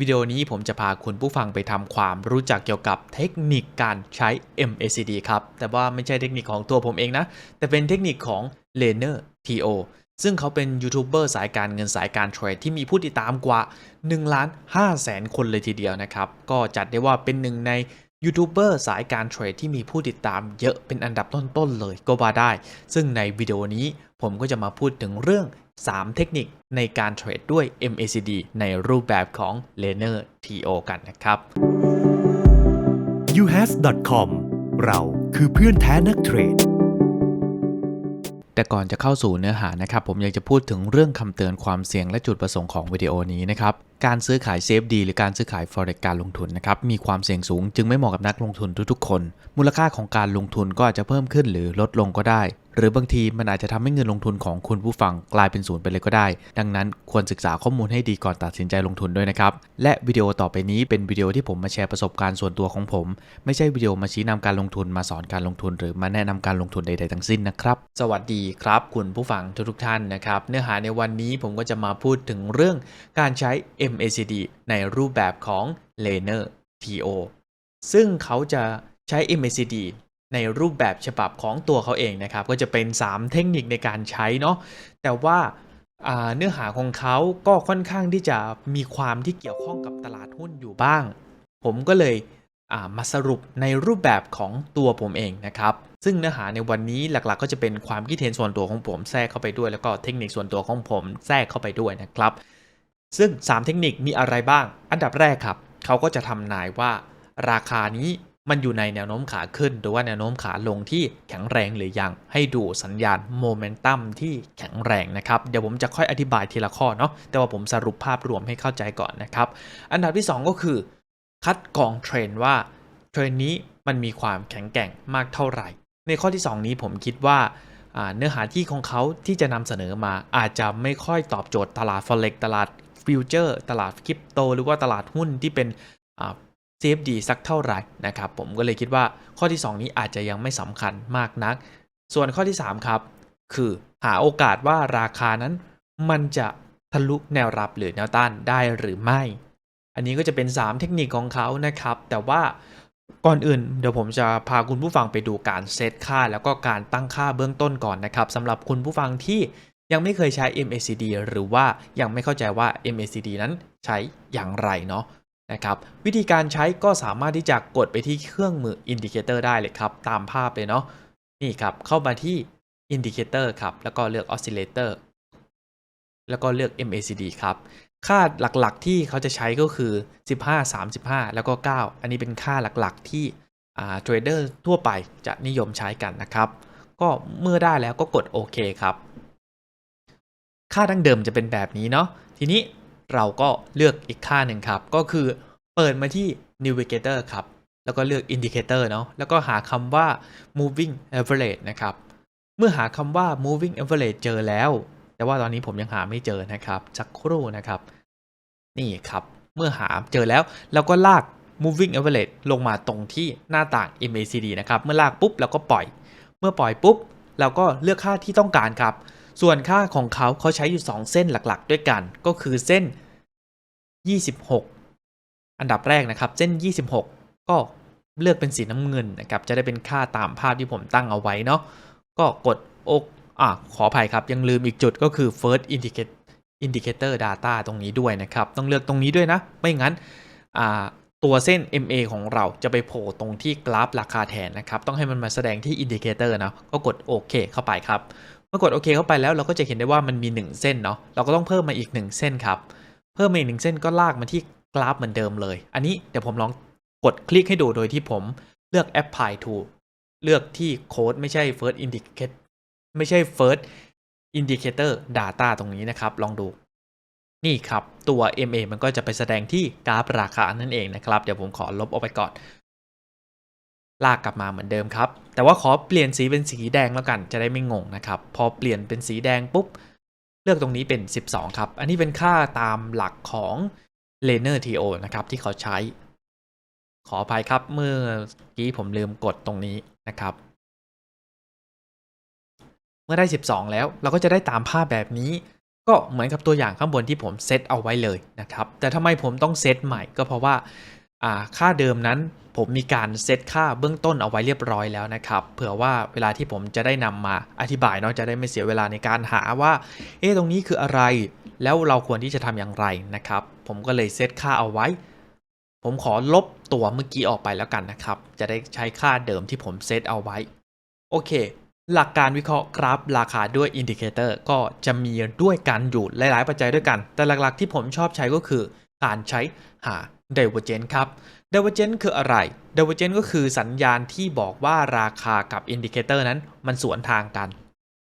วิดีโอนี้ผมจะพาคุณผู้ฟังไปทำความรู้จักเกี่ยวกับเทคนิคการใช้ MACD ครับ แต่ว่าไม่ใช่เทคนิคของตัวผมเองนะ แต่เป็นเทคนิคของ l e n e r TO ซึ่งเขาเป็นยูทูบเบอร์สายการเงินสายการเทรดที่มีผู้ติดตามกว่า1ล้าน5แสนคนเลยทีเดียวนะครับ ก็จัดได้ว่าเป็นหนึ่งในยูทูบเบอร์สายการเทรดที่มีผู้ติดตามเยอะเป็นอันดับต้นๆเลยก็ว่าได้ ซึ่งในวิดีโอนี้ผมก็จะมาพูดถึงเรื่อง 3 เทคนิคในการเทรดด้วย MACD ในรูปแบบของ l e n e r TO กันนะครับ uhas.com เราคือเพื่อนแท้นักเทรดแต่ก่อนจะเข้าสู่เนื้อหานะครับ ผมอยากจะพูดถึงเรื่องคำเตือนความเสี่ยงและจุดประสงค์ของวิดีโอนี้นะครับ การซื้อขายเซฟดีหรือการซื้อขาย forex การลงทุนนะครับ มีความเสี่ยงสูง จึงไม่เหมาะกับนักลงทุนทุกๆคน มูลค่าของการลงทุนก็อาจจะเพิ่มขึ้นหรือลดลงก็ได้ หรือบางทีมันอาจจะทำให้เงินลงทุนของคุณผู้ฟังกลายเป็นศูนย์ไปเลยก็ได้ ดังนั้นควรศึกษาข้อมูลให้ดีก่อนตัดสินใจลงทุนด้วยนะครับ และวิดีโอต่อไปนี้เป็นวิดีโอที่ผมมาแชร์ประสบการณ์ส่วนตัวของผม ไม่ใช่วิดีโอมาชี้นำการลงทุนมาสอนการลงทุน หรือมาแนะนำการลงทุนใดๆทั้งสิ้นนะครับ สวัสดีครับ คุณผู้ฟังทุกๆท่านนะครับ เนื้อหาในวันนี้ผมก็จะมาพูดถึงเรื่องการใช้ MACD ในรูปแบบของ l e n e r TO ซึ่งเขาจะใช้ MACD ในรูปแบบฉบับของตัวเขาเองนะครับ ก็จะเป็น 3 เทคนิคในการใช้เนาะแต่ว่าเนื้อหาของเขาก็ค่อนข้างที่จะมีความที่เกี่ยวข้องกับตลาดหุ้นอยู่บ้าง ผมก็เลยมาสรุปในรูปแบบของตัวผมเองนะครับ ซึ่งเนื้อหาในวันนี้หลักๆ ก็จะเป็นความคิดเห็นส่วนตัวของผมแทรกเข้าไปด้วย แล้วก็เทคนิคส่วนตัวของผมแทรกเข้าไปด้วยนะครับ ซึ่ง 3 เทคนิคมีอะไรบ้าง อันดับแรกครับ เขาก็จะทำนายว่าราคานี้ มันอยู่ในแนวโน้มขาขึ้น หรือว่าแนวโน้มขาลงที่แข็งแรงหรือยัง ให้ดูสัญญาณโมเมนตัมที่แข็งแรงนะครับ เดี๋ยวผมจะค่อยอธิบายทีละข้อเนาะ แต่ว่าผมสรุปภาพรวมให้เข้าใจก่อนนะครับ อันดับที่ 2 ก็คือ คัดกรองเทรนว่าเทรนนี้มันมีความแข็งแกร่งมากเท่าไหร่ ในข้อที่ 2 นี้ผมคิดว่าเนื้อหาที่ของเขาที่จะนำเสนอมาอาจจะไม่ค่อยตอบโจทย์ตลาด forex ตลาดฟิวเจอร์ ตลาดคริปโต หรือว่าตลาดหุ้นที่เป็น CFD สักเท่าไหร่นะครับผมก็เลยคิดว่าข้อที่ 2 นี้อาจจะยังไม่สำคัญมากนัก ส่วนข้อที่ 3 ครับ คือหาโอกาสว่าราคานั้นมันจะทะลุแนวรับหรือแนวต้านได้หรือไม่ อันนี้ก็จะเป็น 3 เทคนิคของเขานะครับ แต่ว่าก่อนอื่นเดี๋ยวผมจะพาคุณผู้ฟังไปดูการเซตค่า แล้วก็การตั้งค่าเบื้องต้นก่อนนะครับสำหรับคุณผู้ฟังที่ยังไม่เคยใช้ MACD หรือว่ายังไม่เข้าใจว่า MACD นั้นใช้อย่างไรเนาะ นะครับวิธีการใช้ก็สามารถที่จะกดไปที่เครื่องมืออินดิเคเตอร์ได้เลยครับ ตามภาพเลยเนาะนี่ครับเข้ามาที่อินดิเคเตอร์ครับ แล้วก็เลือก Oscillator แล้วก็เลือก MACD ครับ ค่าหลักๆที่เขาจะใช้ก็คือ 15 35 แล้วก็ 9 อันนี้เป็นค่าหลักๆที่เทรดเดอร์ทั่วไปจะนิยมใช้กันนะครับ ก็เมื่อได้แล้วก็กดโอเคครับ ค่าดั้งเดิมจะเป็นแบบนี้เนาะทีนี้ เราก็เลือกอีกค่าหนึ่งครับ ก็คือเปิดมาที่ Navigator ครับ แล้วก็เลือก Indicator เนาะแล้วก็หาคำว่า Moving Average นะครับ เมื่อหาคำว่า moving average เจอแล้ว แต่ว่าตอนนี้ผมยังหาไม่เจอนะครับสักครู่นะครับ นี่ครับ เมื่อหาเจอแล้วเราก็ลาก moving average ลงมาตรงที่หน้าต่าง MACD นะครับ เมื่อลากปุ๊บเราก็ปล่อย เมื่อปล่อยปุ๊บ เราก็เลือกค่าที่ต้องการครับ ส่วนค่าของเขาเขาใช้อยู่ 2 เส้นหลักๆ ด้วยกัน ก็คือเส้น 26 อันดับแรกนะครับ เส้น 26 ก็เลือกเป็นสีน้ำเงินนะครับ จะได้เป็นค่าตามภาพที่ผมตั้งเอาไว้เนาะ ก็กดอกอะขออภัยครับ ยังลืมอีกจุดก็คือ first indicate indicator data ตรงนี้ด้วยนะครับ ต้องเลือกตรงนี้ด้วยนะ ไม่งั้นตัวเส้น MA ของเราจะไปโผล่ตรงที่กราฟราคาแทนนะครับ ต้องให้มันมาแสดงที่ indicator นะ ก็กดโอเคเข้าไปครับ มื่อกดโอเคเข้าไปแล้วเราก็จะเห็นได้ว่ามันมี 1 เส้นเนาะเราก็ต้องเพิ่มมาอีก 1 เส้นครับ เพิ่มมาอีกหนึ่งเส้นก็ลากมาที่กราฟเหมือนเดิมเลย อันนี้เดี๋ยวผมลองกดคลิกให้ดูโดยที่ผมเลือก apply to เลือกที่โค้ดไม่ใช่ first indicate ไม่ใช่ first indicator data ตรงนี้นะครับ ลองดู นี่ครับ ตัว MA มันก็จะไปแสดงที่กราฟราคานั่นเองนะครับ เดี๋ยวผมขอลบออกไปก่อน ลากกลับมาเหมือนเดิมครับ แต่ว่าขอเปลี่ยนสีเป็นสีแดงแล้วกันจะได้ไม่งงนะครับ พอเปลี่ยนเป็นสีแดงปุ๊บ เลือกตรงนี้เป็น 12 ครับ อันนี้เป็นค่าตามหลักของ l e n e r TO นะครับที่เขาใช้ ขออภัยครับเมื่อกี้ผมลืมกดตรงนี้นะครับ เมื่อได้ 12 แล้วเราก็จะได้ตามภาพแบบนี้ ก็เหมือนกับตัวอย่างข้างบนที่ผมเซตเอาไว้เลยนะครับ แต่ทำไมผมต้องเซตใหม่ก็เพราะว่า ค่าเดิมนั้นผมมีการเซตค่าเบื้องต้นเอาไว้เรียบร้อยแล้วนะครับ เผื่อว่าเวลาที่ผมจะได้นำมาอธิบายเนาะจะได้ไม่เสียเวลาในการหาว่า เอ๊ะตรงนี้คืออะไร แล้วเราควรที่จะทำอย่างไรนะครับ ผมก็เลยเซตค่าเอาไว้ ผมขอลบตัวเมื่อกี้ออกไปแล้วกันนะครับ จะได้ใช้ค่าเดิมที่ผมเซตเอาไว้ โอเค หลักการวิเคราะห์กราฟราคาด้วยอินดิเคเตอร์ก็จะมีด้วยกันอยู่หลาย ๆ ปัจจัยด้วยกัน แต่หลักๆที่ผมชอบใช้ก็คือการใช้หา d i v e r g e n c ครับ d i v e r g e n c คืออะไร d i v e r g e n c ก็คือสัญญาณที่บอกว่าราคากับอินดิเคเตอร์นั้นมันสวนทางกัน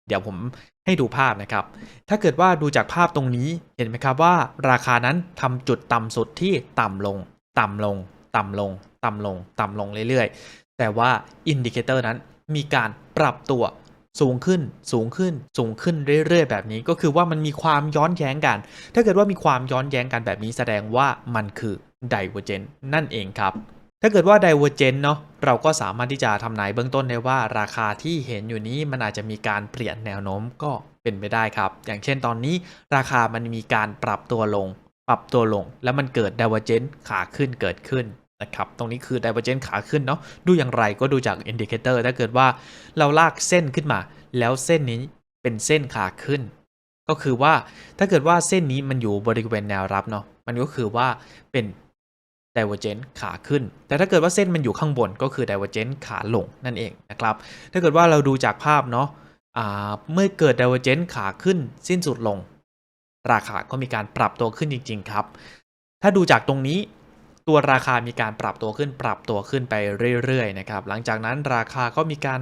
เดี๋ยวผมให้ดูภาพนะครับ ถ้าเกิดว่าดูจากภาพตรงนี้เห็นไหมครับว่า ราคานั้นทำจุดต่ำสุดที่ต่ำลง ต่ำลง ต่ำลง ต่ำลง ต่ำลงเรื่อยๆ แต่ว่าอินดิเคเตอร์นั้นมีการปรับตัว สูงขึ้นสูงขึ้นสูงขึ้นเรื่อยๆ แบบนี้ก็คือว่ามันมีความย้อนแย้งกัน ถ้าเกิดว่ามีความย้อนแย้งกันแบบนี้แสดงว่ามันคือ Divergence นั่นเองครับ ถ้าเกิดว่า Divergence เนาะเราก็สามารถที่จะทำนายเบื้องต้นได้ว่าราคาที่เห็นอยู่นี้มันอาจจะมีการเปลี่ยนแนวโน้มก็เป็นไปได้ครับ อย่างเช่นตอนนี้ราคามันมีการปรับตัวลง ปรับตัวลง แล้วมันเกิด Divergence ขาขึ้นเกิดขึ้น นะครับตรงนี้คือ Divergence ขาขึ้นเนาะดูอย่างไรก็ดูจาก Indicator ถ้าเกิดว่าเราลากเส้นขึ้นมา แล้วเส้นนี้เป็นเส้นขาขึ้น ก็คือว่าถ้าเกิดว่าเส้นนี้มันอยู่บริเวณแนวรับเนาะมันก็คือว่าเป็น Divergence ขาขึ้น แต่ถ้าเกิดว่าเส้นมันอยู่ข้างบนก็คือ Divergence ขาลงนั่นเองนะครับถ้าเกิดว่าเราดูจากภาพเนาะอ่าเมื่อเกิด Divergence ขาขึ้นสิ้นสุดลง ราคาก็มีการปรับตัวขึ้นจริง ๆ ครับ ถ้าดูจากตรงนี้ ตัวราคามีการปรับตัวขึ้นปรับตัวขึ้นไปเรื่อยๆนะครับหลังจากนั้นราคาก็มีการ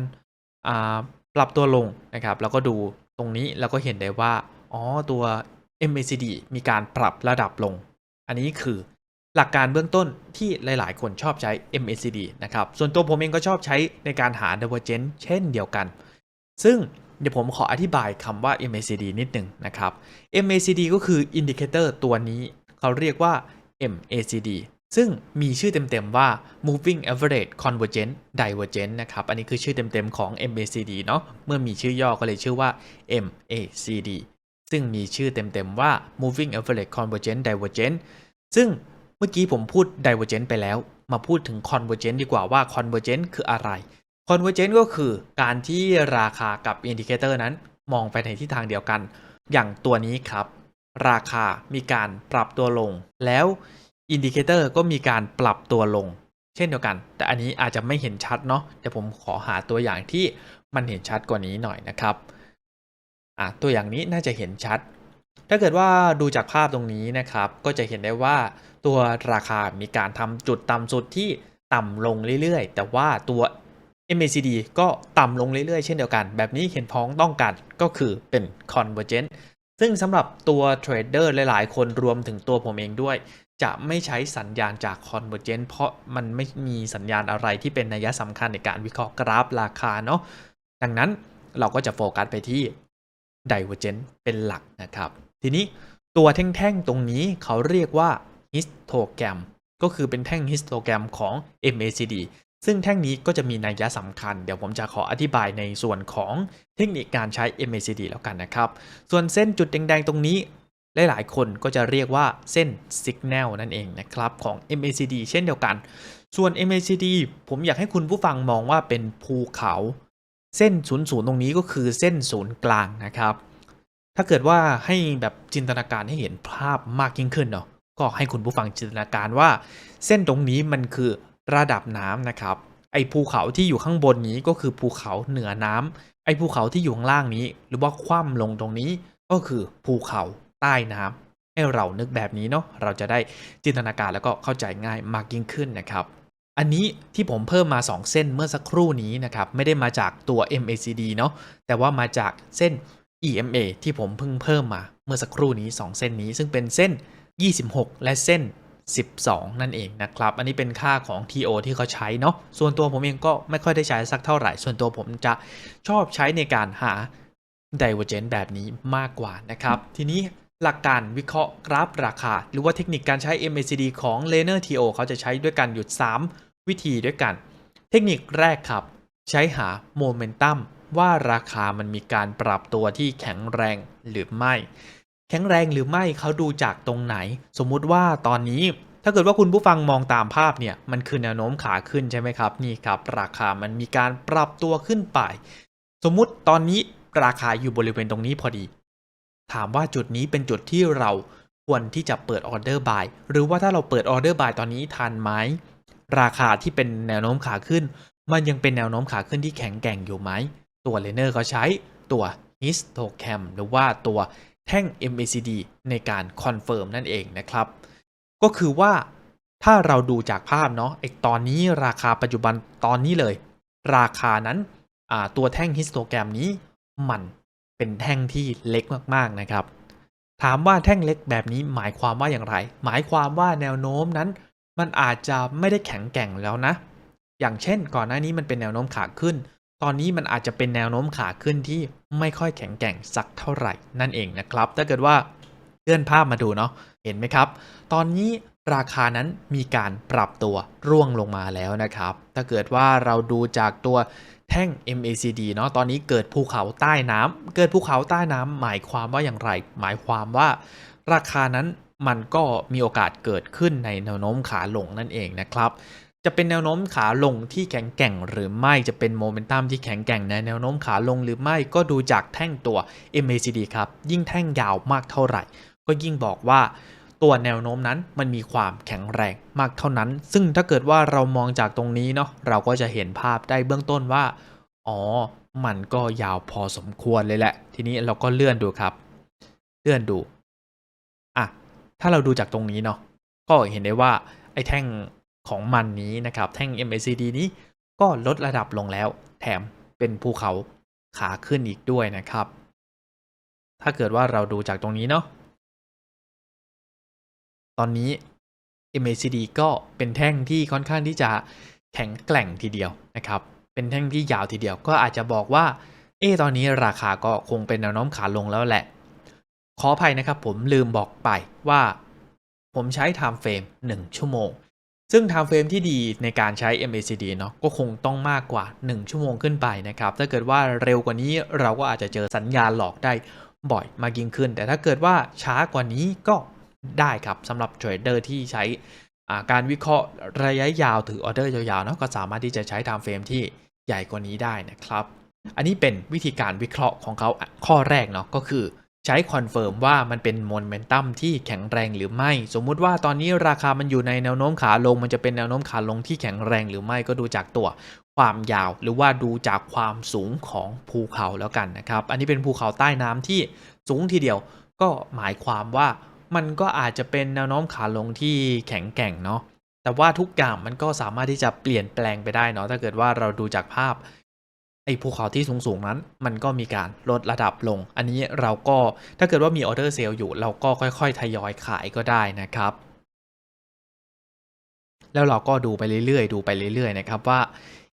าปรับตัวลงนะครับแล้วก็ดูตรงนี้เราก็เห็นได้ว่าอ๋อตัว MACD มีการปรับระดับลง อันนี้คือหลักการเบื้องต้นที่หลายๆ คนชอบใช้ MACD นะครับ ส่วนตัวผมเองก็ชอบใช้ในการหา Divergence เช่นเดียวกัน ซึ่งเดี๋ยวผมขออธิบายคำว่า MACD นิดหนึ่งนะครับ MACD ก็คืออินดิเคเตอร์ตัวนี้ เขาเรียกว่า MACD ซึ่งมีชื่อเต็มๆว่า Moving Average Convergent Divergent นะครับ อันนี้คือชื่อเต็มๆของ MACD เนาะ เมื่อมีชื่อย่อก็เลยชื่อว่า MACD ซึ่งมีชื่อเต็มๆว่า Moving Average Convergent Divergent ซึ่งเมื่อกี้ผมพูด Divergent ไปแล้ว มาพูดถึง Convergent ดีกว่าว่า Convergent คืออะไร Convergent ก็คือการที่ราคากับอินดิเคเตอร์นั้นมองไปในทิศทางเดียวกัน อย่างตัวนี้ครับ ราคามีการปรับตัวลงแล้ว อินดิเคเตอร์ก็มีการปรับตัวลง เช่นเดียวกัน แต่อันนี้อาจจะไม่เห็นชัดเนาะเดี๋ยวผมขอหาตัวอย่างที่มันเห็นชัดกว่านี้หน่อยนะครับอะตัวอย่างนี้น่าจะเห็นชัด ถ้าเกิดว่าดูจากภาพตรงนี้นะครับ ก็จะเห็นได้ว่าตัวราคามีการทำจุดต่ำสุดที่ต่ำลงเรื่อยๆ แต่ว่าตัว MACD ก็ต่ำลงเรื่อยๆ เช่นเดียวกัน แบบนี้เห็นพ้องต้องกันก็คือเป็น Convergent ซึ่งสำหรับตัวเทรดเดอร์หลายๆ คนรวมถึงตัวผมเองด้วย จะไม่ใช้สัญญาณจาก Convergent เพราะมันไม่มีสัญญาณอะไรที่เป็นนัยสำคัญในการวิเคราะห์กราฟราคาเนาะดังนั้นเราก็จะโฟกัสไปที่ Divergent เป็นหลักนะครับ ทีนี้ตัวแท่งๆตรงนี้เขาเรียกว่า histogram ก็คือเป็นแท่ง histogram ของ MACD ซึ่งแท่งนี้ก็จะมีนัยสำคัญ เดี๋ยวผมจะขออธิบายในส่วนของเทคนิคการใช้ MACD แล้วกันนะครับ ส่วนเส้นจุดแดงๆตรงนี้ หลายๆคนก็จะเรียกว่าเส้น Signal นั่นเองนะครับของ MACD เช่นเดียวกัน ส่วน MACD ผมอยากให้คุณผู้ฟังมองว่าเป็นภูเขา เส้นศูนย์ศูนย์ตรงนี้ก็คือเส้นศูนย์กลางนะครับ ถ้าเกิดว่าให้แบบจินตนาการให้เห็นภาพมากยิ่งขึ้นเนาะก็ให้คุณผู้ฟังจินตนาการว่า เส้นตรงนี้มันคือระดับน้ำนะครับ ไอ้ภูเขาที่อยู่ข้างบนนี้ก็คือภูเขาเหนือน้ำไอ้ภูเขาที่อยู่ข้างล่างนี้ หรือว่าคว่ำลงตรงนี้ก็คือภูเขา ต้น้ำให้เรานึกแบบนี้เนาะเราจะได้จินตนาการแล้วก็เข้าใจง่ายมากยิ่งขึ้นนะครับอันนี้ที่ผมเพิ่มมา 2 เส้นเมื่อสักครู่นี้นะครับไม่ได้มาจากตัว MACD เนาะแต่ว่ามาจากเส้น EMA ที่ผมเพิ่งเพิ่มมาเมื่อสักครู่นี้ 2 เส้นนี้ ซึ่งเป็นเส้น 26 และเส้น 12 นั่นเองนะครับ อันนี้เป็นค่าของ TO ที่เขาใช้เนาะส่วนตัวผมเองก็ไม่ค่อยได้ใช้สักเท่าไหร่ ส่วนตัวผมจะชอบใช้ในการหา Divergence แบบนี้มากกว่านะครับ ทีนี้ หลักการวิเคราะห์กราฟราคา หรือว่าเทคนิคการใช้ MACD ของ l e n e r TO เขาจะใช้ด้วยกันอยู่3 วิธีด้วยกัน เทคนิคแรกครับ ใช้หาโมเมนตัมว่าราคามันมีการปรับตัวที่แข็งแรงหรือไม่ แข็งแรงหรือไม่เขาดูจากตรงไหน สมมุติว่าตอนนี้ถ้าเกิดว่าคุณผู้ฟังมองตามภาพเนี่ยมันคือแนวโน้มขาขึ้นใช่ไหมครับนี่ครับ ราคามันมีการปรับตัวขึ้นไป สมมุติตอนนี้ราคาอยู่บริเวณตรงนี้พอดี ถามว่าจุดนี้เป็นจุดที่เราควรที่จะเปิดออเดอร์บายหรือว่าถ้าเราเปิดออเดอร์บายตอนนี้ทันไหมราคาที่เป็นแนวโน้มขาขึ้น มันยังเป็นแนวโน้มขาขึ้นที่แข็งแกร่งอยู่ไหม ตัวเลเนอร์เขาใช้ตัว histogram หรือว่าตัวแท่ง MACD ในการคอนเฟิร์มนั่นเองนะครับ ก็คือว่าถ้าเราดูจากภาพเนาะไอตอนนี้ราคาปัจจุบันตอนนี้เลย ราคานั้นตัวแท่งฮิสโตแกรมนี้มัน เป็นแท่งที่เล็กมากๆนะครับ ถามว่าแท่งเล็กแบบนี้หมายความว่าอย่างไร หมายความว่าแนวโน้มนั้น มันอาจจะไม่ได้แข็งแกร่งแล้วนะ อย่างเช่น ก่อนหน้านี้มันเป็นแนวโน้มขาขึ้น ตอนนี้มันอาจจะเป็นแนวโน้มขาขึ้นที่ไม่ค่อยแข็งแกร่งสักเท่าไหร่นั่นเองนะครับ ถ้าเกิดว่าเลื่อนภาพมาดูเนาะเห็นไหมครับ ตอนนี้ราคานั้นมีการปรับตัวร่วงลงมาแล้วนะครับ ถ้าเกิดว่าเราดูจากตัว แท่ง MACD เนาะตอนนี้เกิดภูเขาใต้น้ำเกิดภูเขาใต้น้ำหมายความว่าอย่างไร หมายความว่าราคานั้นมันก็มีโอกาสเกิดขึ้นในแนวโน้มขาลงนั่นเองนะครับ จะเป็นแนวโน้มขาลงที่แข็งแกร่งหรือไม่จะเป็นโมเมนตัมที่แข็งแกร่งในแนวโน้มขาลงหรือไม่ก็ดูจากแท่งตัว MACD ครับ ยิ่งแท่งยาวมากเท่าไหร่ ก็ยิ่งบอกว่า ตัวแนวโน้มนั้นมันมีความแข็งแรงมากเท่านั้น ซึ่งถ้าเกิดว่าเรามองจากตรงนี้เนาะเราก็จะเห็นภาพได้เบื้องต้นว่า อ๋อ มันก็ยาวพอสมควรเลยแหละ ทีนี้เราก็เลื่อนดูครับ เลื่อนดูอะถ้าเราดูจากตรงนี้เนาะก็เห็นได้ว่าไอ้แท่งของมันนี้นะครับ แท่ง MACD นี้ก็ลดระดับลงแล้ว แถมเป็นภูเขาขาขึ้นอีกด้วยนะครับ ถ้าเกิดว่าเราดูจากตรงนี้เนาะ ตอนนี้ MACD ก็เป็นแท่งที่ค่อนข้างที่จะแข็งแกร่งทีเดียวนะครับ เป็นแท่งที่ยาวทีเดียวก็อาจจะบอกว่า เอตอนนี้ราคาก็คงเป็นแนวโน้มขาลงแล้วแหละ ขออภัยนะครับผมลืมบอกไปว่า ผมใช้ time frame 1 ชั่วโมง ซึ่ง time frame ที่ดีในการใช้ MACD เนาะก็คงต้องมากกว่า 1 ชั่วโมงขึ้นไปนะครับ ถ้าเกิดว่าเร็วกว่านี้เราก็อาจจะเจอสัญญาณหลอกได้บ่อยมากยิ่งขึ้น แต่ถ้าเกิดว่าช้ากว่านี้ก็ ได้ครับสำหรับเทรดเดอร์ที่ใช้การวิเคราะห์ระยะยาวถือออเดอร์ยาวๆเนาะก็สามารถที่จะใช้ time frame ที่ใหญ่กว่านี้ได้นะครับ อันนี้เป็นวิธีการวิเคราะห์ของเขาข้อแรกเนาะก็คือใช้คอนเฟิร์มว่ามันเป็นโมเมนตัมที่แข็งแรงหรือไม่ สมมุติว่าตอนนี้ราคามันอยู่ในแนวโน้มขาลง มันจะเป็นแนวโน้มขาลงที่แข็งแรงหรือไม่ก็ดูจากตัวความยาว หรือว่าดูจากความสูงของภูเขาแล้วกันนะครับ อันนี้เป็นภูเขาใต้น้ำที่สูงทีเดียวก็หมายความว่า มันก็อาจจะเป็นแนวโน้มขาลงที่แข็งแกร่งเนาะแต่ว่าทุกอย่างมันก็สามารถที่จะเปลี่ยนแปลงไปได้เนาะถ้าเกิดว่าเราดูจากภาพไอ้ภูเขาที่สูงๆนั้น มันก็มีการลดระดับลง อันนี้เราก็ถ้าเกิดว่ามีออเดอร์เซลล์อยู่ เราก็ค่อยๆ ทยอยขายก็ได้นะครับ แล้วเราก็ดูไปเรื่อยๆ ดูไปเรื่อยๆ นะครับว่า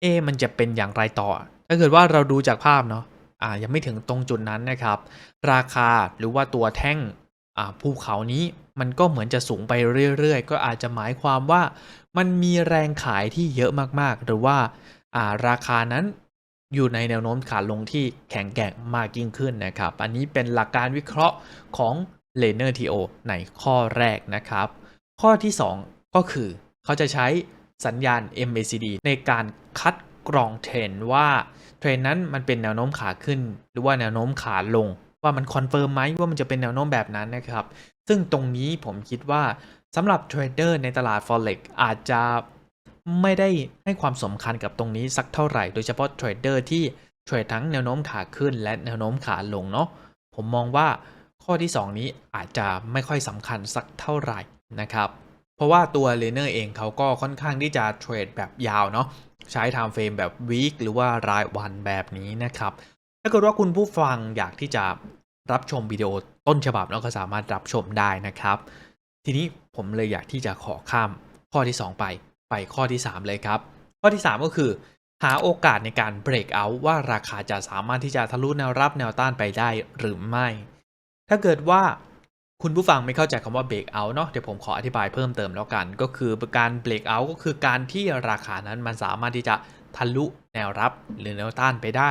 เอ๊มันจะเป็นอย่างไรต่อ ถ้าเกิดว่าเราดูจากภาพเนาะอ่ายังไม่ถึงตรงจุดนั้นนะครับ ราคาหรือว่าตัวแท่ง ภูเขานี้มันก็เหมือนจะสูงไปเรื่อยๆ ก็อาจจะหมายความว่ามันมีแรงขายที่เยอะมากๆ หรือว่าาราคานั้นอยู่ในแนวโน้มขาลงที่แข็งแกร่งมากยิ่งขึ้นนะครับ อันนี้เป็นหลักการวิเคราะห์ของ l e n e r TO ในข้อแรกนะครับ ข้อที่ 2 ก็คือเขาจะใช้สัญญาณ MACD ในการคัดกรองเทรนว่าเทรนนั้นมันเป็นแนวโน้มขาขึ้น หรือว่าแนวโน้มขาลง ว่ามันคอนเฟิร์มไหมว่ามันจะเป็นแนวโน้มแบบนั้นนะครับ ซึ่งตรงนี้ผมคิดว่าสำหรับเทรดเดอร์ในตลาด Forex อาจจะไม่ได้ให้ความสำคัญกับตรงนี้สักเท่าไหร่ โดยเฉพาะเทรดเดอร์ที่เทรดทั้งแนวโน้มขาขึ้นและแนวโน้มขาลงเนาะผมมองว่าข้อที่ 2 นี้อาจจะไม่ค่อยสำคัญสักเท่าไหร่นะครับ เพราะว่าตัวเลเนอร์เองเขาก็ค่อนข้างที่จะเทรดแบบยาวเนาะใช้ time frame แบบ week หรือว่ารายวันแบบนี้นะครับ ถ้าเกิดว่าคุณผู้ฟังอยากที่จะ รับชมวิดีโอต้นฉบับแล้วก็สามารถรับชมได้นะครับ ทีนี้ผมเลยอยากที่จะขอข้ามข้อที่ 2 ไปไปข้อที่ 3 เลยครับ ข้อที่ 3 ก็คือ หาโอกาสในการ break out ว่าราคาจะสามารถที่จะทะลุแนวรับแนวต้านไปได้หรือไม่ ถ้าเกิดว่าคุณผู้ฟังไม่เข้าใจคำว่า break out เนาะเดี๋ยวผมขออธิบายเพิ่มเติมแล้วกัน ก็คือการ break out ก็คือการที่ราคานั้นมันสามารถที่จะทะลุแนวรับหรือแนวต้านไปได้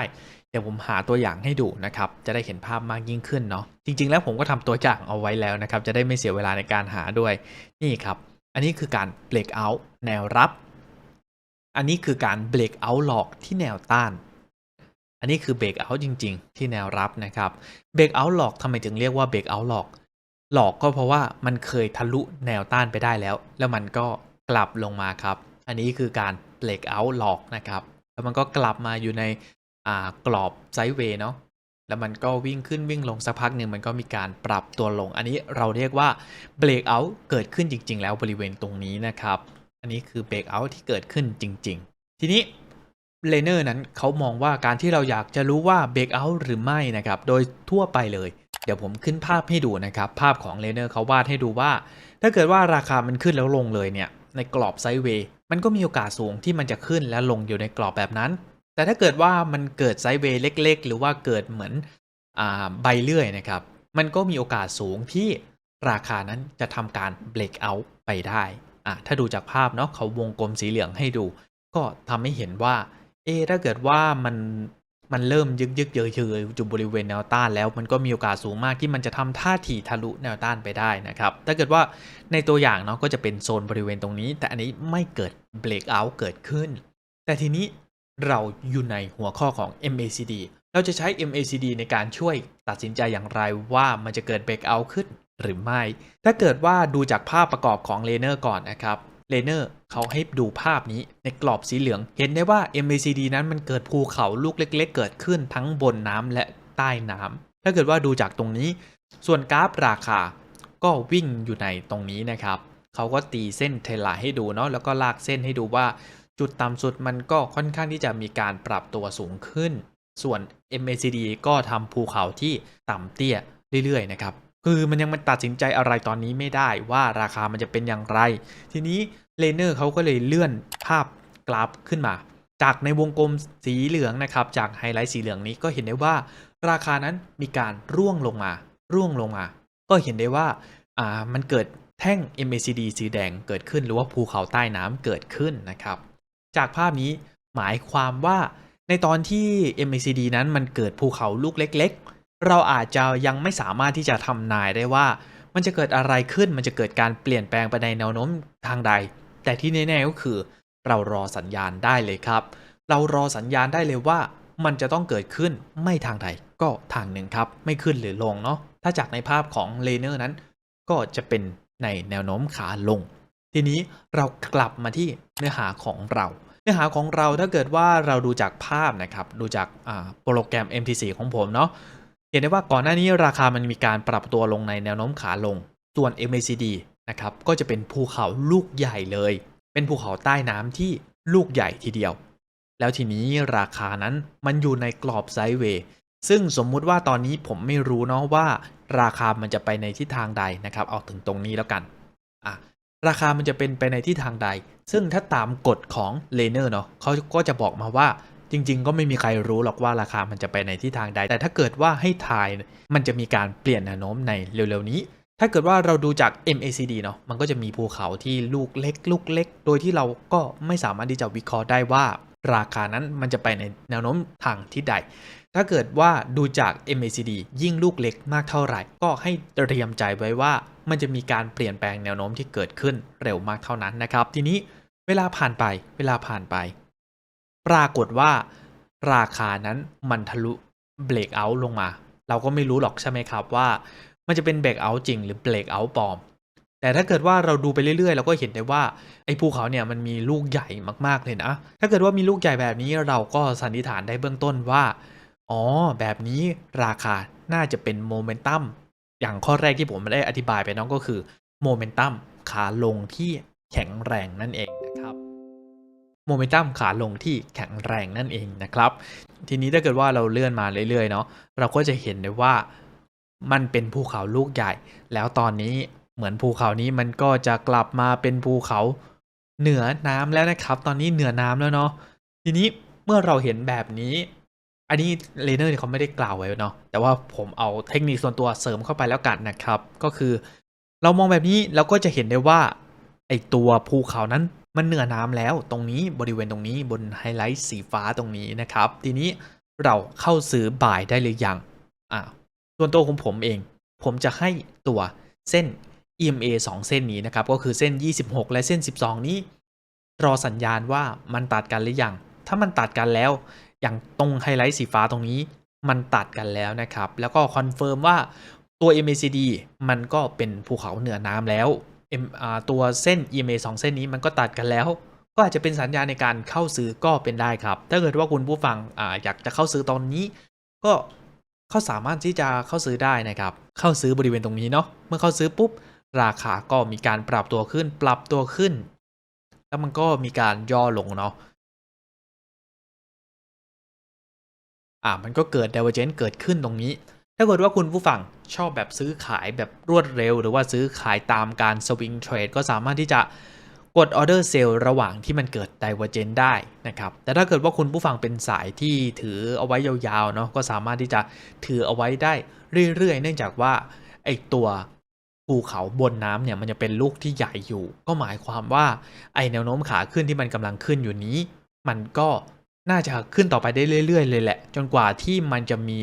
ดี๋ยวผมหาตัวอย่างให้ดูนะครับ จะได้เห็นภาพมากยิ่งขึ้นเนาะ จริง ๆ แล้วผมก็ทำตัวอย่างเอาไว้แล้วนะครับ จะได้ไม่เสียเวลาในการหาด้วย นี่ครับ อันนี้คือการ break out แนวรับ อันนี้คือการ break out หลอกที่แนวต้าน อันนี้คือ break out จริง ๆ ที่แนวรับนะครับ break out หลอกทำไมถึงเรียกว่า break out หลอก หลอกก็เพราะว่ามันเคยทะลุแนวต้านไปได้แล้ว แล้วมันก็กลับลงมาครับ อันนี้คือการ break out หลอกนะครับ แล้วมันก็กลับมาอยู่ใน กรอบไซด์เวย์เนาะแล้วมันก็วิ่งขึ้นวิ่งลงสักพักหนึ่งมันก็มีการปรับตัวลง อันนี้เราเรียกว่า break out เกิดขึ้นจริง ๆ แล้วบริเวณตรงนี้นะครับ อันนี้คือ break out ที่เกิดขึ้นจริง ๆ ทีนี้เลเนอร์นั้นเขามองว่าการที่เราอยากจะรู้ว่า break out หรือไม่นะครับ โดยทั่วไปเลย เดี๋ยวผมขึ้นภาพให้ดูนะครับ ภาพของเลเนอร์เขาวาดให้ดูว่า ถ้าเกิดว่าราคามันขึ้นแล้วลงเลยเนี่ยในกรอบไซด์เวย์มันก็มีโอกาสสูงที่มันจะขึ้นและลงอยู่ในกรอบแบบนั้น แต่ถ้าเกิดว่ามันเกิดไซด์เวย์เล็ก ๆ หรือว่าเกิดเหมือนอใบเลื่อยนะครับ มันก็มีโอกาสสูงที่ราคานั้นจะทำการ break out ไปได้อะถ้าดูจากภาพเนาะเขาวงกลมสีเหลืองให้ดู ก็ทำให้เห็นว่าเอถ้าเกิดว่ามันมันเริ่มยึกยึกเยอะเยอะอยู่บริเวณแนวต้านแล้วมันก็มีโอกาสสูงมากที่มันจะทำท่าทีทะลุแนวต้านไปได้นะครับ ถ้าเกิดว่าในตัวอย่างเนาะก็จะเป็นโซนบริเวณตรงนี้ แต่อันนี้ไม่เกิด break out เกิดขึ้น แต่ทีนี้ เราอยู่ในหัวข้อของ MACD เราจะใช้ MACD ในการช่วยตัดสินใจอย่างไรว่ามันจะเกิด break out ขึ้นหรือไม่ ถ้าเกิดว่าดูจากภาพประกอบของเลเนอร์ก่อนนะครับเลเนอร์เขาให้ดูภาพนี้ในกรอบสีเหลือง เห็นได้ว่า MACD นั้นมันเกิดภูเขาลูกเล็ก ๆ เกิดขึ้นทั้งบนน้ำและใต้น้ำถ้าเกิดว่าดูจากตรงนี้ ส่วนกราฟราคาก็วิ่งอยู่ในตรงนี้นะครับเขาก็ตีเส้นเทรลไลน์ให้ดูเนาะแล้วก็ลากเส้นให้ดูว่า จุดต่ำสุดมันก็ค่อนข้างที่จะมีการปรับตัวสูงขึ้น ส่วน MACD ก็ทำภูเขาที่ต่ำเตี้ยเรื่อยๆนะครับ คือมันยังมันตัดสินใจอะไรตอนนี้ไม่ได้ว่าราคามันจะเป็นอย่างไร ทีนี้เลเนอร์เขาก็เลยเลื่อนภาพกราฟขึ้นมา จากในวงกลมสีเหลืองนะครับ จากไฮไลท์สีเหลืองนี้ก็เห็นได้ว่า ราคานั้นมีการร่วงลงมา ร่วงลงมา ก็เห็นได้ว่าอ่ามันเกิดแท่ง MACD สีแดงเกิดขึ้นหรือว่าภูเขาใต้น้ำเกิดขึ้นนะครับ จากภาพนี้หมายความว่าในตอนที่ MACD นั้นมันเกิดภูเขาลูกเล็ก ๆ เราอาจจะยังไม่สามารถที่จะทำนายได้ว่า มันจะเกิดอะไรขึ้นมันจะเกิดการเปลี่ยนแปลงไปในแนวโน้มทางใด แต่ที่แน่ๆก็คือ เรารอสัญญาณได้เลยครับ เรารอสัญญาณได้เลยว่า มันจะต้องเกิดขึ้นไม่ทางใดก็ทางหนึ่งครับ ไม่ขึ้นหรือลงเนาะถ้าจากในภาพของเลเนอร์นั้น ก็จะเป็นในแนวโน้มขาลง ทีนี้เรากลับมาที่เนื้อหาของเรา เนื้อหาของเราถ้าเกิดว่าเราดูจากภาพนะครับ ดูจากโปรแกรม MT4 ของผมเนาะเห็นได้ว่าก่อนหน้านี้ราคามันมีการปรับตัวลงในแนวโน้มขาลง ส่วน MACD นะครับก็จะเป็นภูเขาลูกใหญ่เลย เป็นภูเขาใต้น้ำที่ลูกใหญ่ทีเดียว แล้วทีนี้ราคานั้นมันอยู่ในกรอบไซด์เวย์ซึ่งสมมุติว่าตอนนี้ผมไม่รู้เนาะว่า ราคามันจะไปในทิศทางใดนะครับ เอาถึงตรงนี้แล้วกันอะ ราคามันจะเป็นไปในทิศทางใด ซึ่งถ้าตามกฎของเลเนอร์เนาะเขาก็จะบอกมาว่าจริง ๆ ก็ไม่มีใครรู้หรอกว่าราคามันจะไปในทิศทางใด แต่ถ้าเกิดว่าให้ทายมันจะมีการเปลี่ยนแนวโน้มในเร็วๆนี้ ถ้าเกิดว่าเราดูจาก MACD เนาะมันก็จะมีภูเขาที่ลูกเล็ก ลูกเล็ก โดยที่เราก็ไม่สามารถที่จะวิเคราะห์ได้ว่า ราคานั้นมันจะไปในแนวโน้มทางทิศใด ถ้าเกิดว่าดูจาก MACD ยิ่งลูกเล็กมากเท่าไหร่ ก็ให้เตรียมใจไว้ว่า มันจะมีการเปลี่ยนแปลงแนวโน้มที่เกิดขึ้นเร็วมากเท่านั้นนะครับ ทีนี้เวลาผ่านไปเวลาผ่านไป ปรากฏว่า ราคานั้นมันทะลุเบรกเอาท์ลงมา เราก็ไม่รู้หรอกใช่ไหมครับว่ามันจะเป็นเบรกเอาท์จริงหรือเบรกเอาท์ปลอม แต่ถ้าเกิดว่าเราดูไปเรื่อยๆ เราก็เห็นได้ว่าไอ้ภูเขาเนี่ยมันมีลูกใหญ่มากๆเลยนะ ถ้าเกิดว่ามีลูกใหญ่แบบนี้เราก็สันนิษฐานได้เบื้องต้นว่า อ๋อ แบบนี้ราคาน่าจะเป็นโมเมนตัมอย่างข้อแรกที่ผมได้อธิบายไปน้องก็คือโมเมนตัมขาลงที่แข็งแรงนั่นเองนะครับโมเมนตัมขาลงที่แข็งแรงนั่นเองนะครับ ทีนี้ถ้าเกิดว่าเราเลื่อนมาเรื่อยๆเนาะเราก็จะเห็นได้ว่ามันเป็นภูเขาลูกใหญ่ แล้วตอนนี้เหมือนภูเขานี้มันก็จะกลับมาเป็นภูเขาเหนือน้ำแล้วนะครับ ตอนนี้เหนือน้ำแล้วเนาะทีนี้เมื่อเราเห็นแบบนี้ อันนี้เลเนอร์เนี่ยเขาไม่ได้กล่าวไว้เนาะแต่ว่าผมเอาเทคนิคส่วนตัวเสริมเข้าไปแล้วกันนะครับ ก็คือ เรามองแบบนี้เราก็จะเห็นได้ว่าไอตัวภูเขานั้นมันเหนือน้ำแล้ว ตรงนี้บริเวณตรงนี้บนไฮไลท์สีฟ้าตรงนี้นะครับ ทีนี้เราเข้าซื้อ buy ได้หรือยังอ่าส่วนตัวของผมเอง ผมจะให้ตัวเส้น EMA 2 เส้นนี้นะครับ ก็คือเส้น 26 และเส้น 12 นี้ รอสัญญาณว่ามันตัดกันหรือยัง ถ้ามันตัดกันแล้ว อย่างตรงไฮไลท์สีฟ้าตรงนี้มันตัดกันแล้วนะครับ แล้วก็คอนเฟิร์มว่าตัว MACD มันก็เป็นภูเขาเหนือน้ำแล้ว ตัวเส้น EMA 2 เส้นนี้มันก็ตัดกันแล้ว ก็อาจจะเป็นสัญญาณในการเข้าซื้อก็เป็นได้ครับ ถ้าเกิดว่าคุณผู้ฟังออยากจะเข้าซื้อตอนนี้ ก็เขาสามารถที่จะเข้าซื้อได้นะครับ เข้าซื้อบริเวณตรงนี้เนาะ เมื่อเข้าซื้อปุ๊บ ราคาก็มีการปรับตัวขึ้น ปรับตัวขึ้น แล้วมันก็มีการย่อลงเนาะ อ่ามันก็เกิด divergence เกิดขึ้นตรงนี้ ถ้าเกิดว่าคุณผู้ฟังชอบแบบซื้อขายแบบรวดเร็ว หรือว่าซื้อขายตามการ swing trade ก็สามารถที่จะกด order sell ระหว่างที่มันเกิด divergence ได้นะครับ แต่ถ้าเกิดว่าคุณผู้ฟังเป็นสายที่ถือเอาไว้ยาวๆเนาะก็สามารถที่จะถือเอาไว้ได้เรื่อยๆ เนื่องจากว่าไอตัวภูเขาบนน้ำเนี่ยมันจะเป็นลูกที่ใหญ่อยู่ ก็หมายความว่าไอแนวโน้มขาขึ้นที่มันกำลังขึ้นอยู่นี้ มันก็ น่าจะขึ้นต่อไปได้เรื่อย ๆ เลยแหละ จนกว่าที่มันจะมี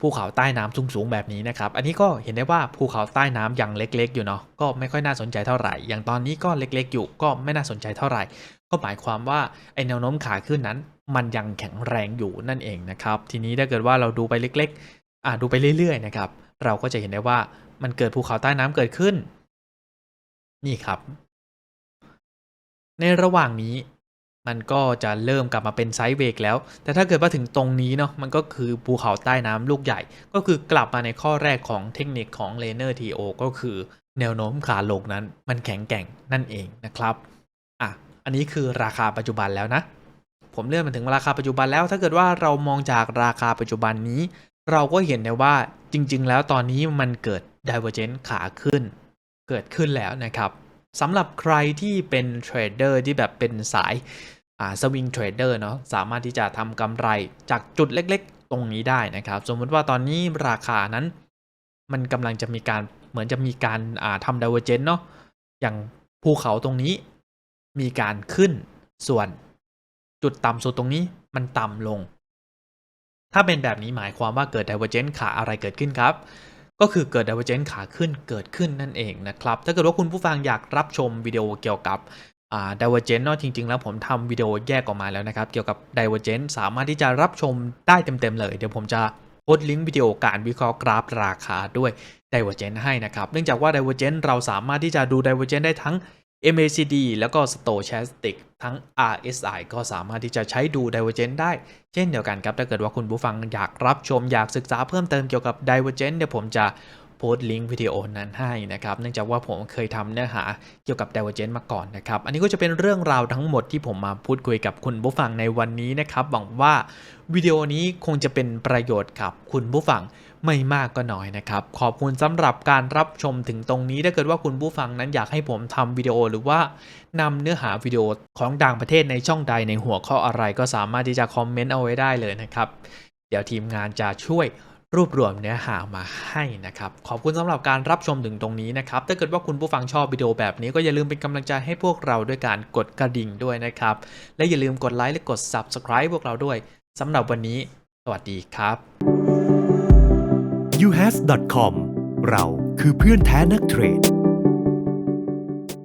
ภูเขาใต้น้ำสูงๆแบบนี้นะครับ อันนี้ก็เห็นได้ว่าภูเขาใต้น้ำยังเล็กๆ อยู่เนาะ ก็ไม่ค่อยน่าสนใจเท่าไหร่ อย่างตอนนี้ก็เล็กๆ อยู่ ก็ไม่น่าสนใจเท่าไหร่ ก็หมายความว่าไอแนวโน้มขาขึ้นนั้น มันยังแข็งแรงอยู่นั่นเองนะครับ ทีนี้ถ้าเกิดว่าเราดูไปเล็กๆ อ่าดูไปเรื่อยๆ นะครับ เราก็จะเห็นได้ว่ามันเกิดภูเขาใต้น้ำเกิดขึ้น นี่ครับ ในระหว่างนี้ มันก็จะเริ่มกลับมาเป็นไซด์เวกแล้ว แต่ถ้าเกิดว่าถึงตรงนี้เนาะ มันก็คือภูเขาใต้น้ำลูกใหญ่ ก็คือกลับมาในข้อแรกของเทคนิคของเลเนอร์ทีโอก็คือแนวโน้มขาลงนั้น มันแข็งแกร่งนั่นเองนะครับ อะ อันนี้คือราคาปัจจุบันแล้วนะ ผมเลื่อนมาถึงราคาปัจจุบันแล้ว ถ้าเกิดว่าเรามองจากราคาปัจจุบันนี้ เราก็เห็นได้ว่าจริง ๆ แล้วตอนนี้มันเกิด divergence ขาขึ้น เกิดขึ้นแล้วนะครับ สำหรับใครที่เป็นเทรดเดอร์ที่แบบเป็นสายสวิงเทรดเดอร์เนาะสามารถที่จะทำกำไรจากจุดเล็กๆ ตรงนี้ได้นะครับ สมมติว่าตอนนี้ราคานั้น มันกำลังจะมีการเหมือนจะมีการาทำ divergence เนาะอย่างภูเขาตรงนี้มีการขึ้นส่วนจุดต่ำสุดตรงนี้มันต่ำลง ถ้าเป็นแบบนี้หมายความว่าเกิด divergence ขาอะไรเกิดขึ้นครับ ก็คือเกิด divergence ขาขึ้นเกิดขึ้นนั่นเองนะครับ ถ้าเกิดว่าคุณผู้ฟังอยากรับชมวิดีโอเกี่ยวกับอ่า divergence เนาะจริง ๆ แล้วผมทำวิดีโอแยกออกมาแล้วนะครับ เกี่ยวกับ divergence สามารถที่จะรับชมได้เต็ม ๆ เลย เดี๋ยวผมจะโพสต์ลิงก์วิดีโอการวิเคราะห์กราฟราคาด้วย divergence ให้นะครับ เนื่องจากว่า divergence เราสามารถที่จะดู divergence ได้ทั้ง MACD แล้วก็ Stochastic ทั้ง RSI ก็สามารถที่จะใช้ดู Divergent ได้ เช่นเดียวกันครับ ถ้าเกิดว่าคุณผู้ฟังอยากรับชมอยากศึกษาเพิ่มเติมเกี่ยวกับ Divergent เดี๋ยวผมจะ พสต์ลิงก์วิดีโอนั้นให้นะครับ เนื่องจากว่าผมเคยทำเนื้อหาเกี่ยวกับ d i v e r g e n c มาก่อนนะครับ อันนี้ก็จะเป็นเรื่องราวทั้งหมดที่ผมมาพูดคุยกับคุณผู้ฟังในวันนี้นะครับหวังว่าวิดีโอนี้คงจะเป็นประโยชน์กับคุณผู้ฟังไม่มากก็น้อยนะครับ ขอบคุณสำหรับการรับชมถึงตรงนี้ถ้าเกิดว่าคุณผู้ฟังนั้นอยากให้ผมทำวิดีโอหรือว่านำเนื้อหาวิดีโอของต่างประเทศในช่องใดในหัวข้ออะไรก็สามารถที่จะคอมเมนต์เอาไว้ได้เลยนะครับ เดี๋ยวทีมงานจะช่วย รวบรวมเนื้อหามาให้นะครับ ขอบคุณสำหรับการรับชมถึงตรงนี้นะครับ ถ้าเกิดว่าคุณผู้ฟังชอบวิดีโอแบบนี้ก็อย่าลืมเป็นกำลังใจให้พวกเราด้วยการกดกระดิ่งด้วยนะครับ และอย่าลืมกดไลค์และกด Subscribe พวกเราด้วยสำหรับวันนี้ สวัสดีครับ uhas.com เราคือเพื่อนแท้นักเทรด